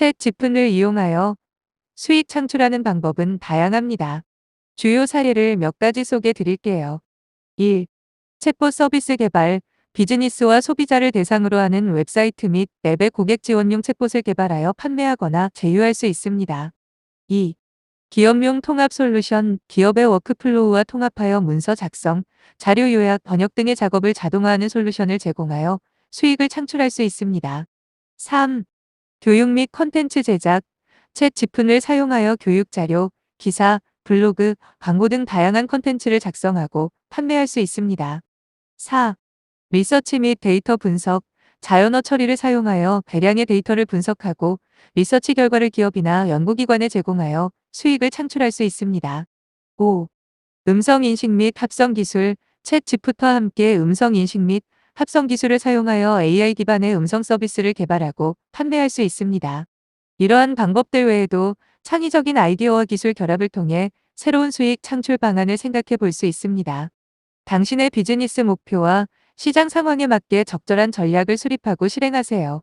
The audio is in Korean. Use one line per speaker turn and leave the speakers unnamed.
챗 지푼을 이용하여 수익 창출하는 방법은 다양합니다. 주요 사례를 몇 가지 소개 드릴게요. 1. 챗봇 서비스 개발, 비즈니스와 소비자를 대상으로 하는 웹사이트 및 앱의 고객 지원용 챗봇을 개발하여 판매하거나 제휴할 수 있습니다. 2. 기업용 통합 솔루션, 기업의 워크플로우와 통합하여 문서 작성, 자료 요약, 번역 등의 작업을 자동화하는 솔루션을 제공하여 수익을 창출할 수 있습니다. 3. 교육 및 컨텐츠 제작, 챗 지푼을 사용하여 교육 자료, 기사, 블로그, 광고 등 다양한 컨텐츠를 작성하고 판매할 수 있습니다. 4. 리서치 및 데이터 분석, 자연어 처리를 사용하여 대량의 데이터를 분석하고 리서치 결과를 기업이나 연구기관에 제공하여 수익을 창출할 수 있습니다. 5. 음성 인식 및 합성 기술, 챗 지프트와 함께 음성 인식 및 합성 기술을 사용하여 AI 기반의 음성 서비스를 개발하고 판매할 수 있습니다. 이러한 방법들 외에도 창의적인 아이디어와 기술 결합을 통해 새로운 수익 창출 방안을 생각해 볼 수 있습니다. 당신의 비즈니스 목표와 시장 상황에 맞게 적절한 전략을 수립하고 실행하세요.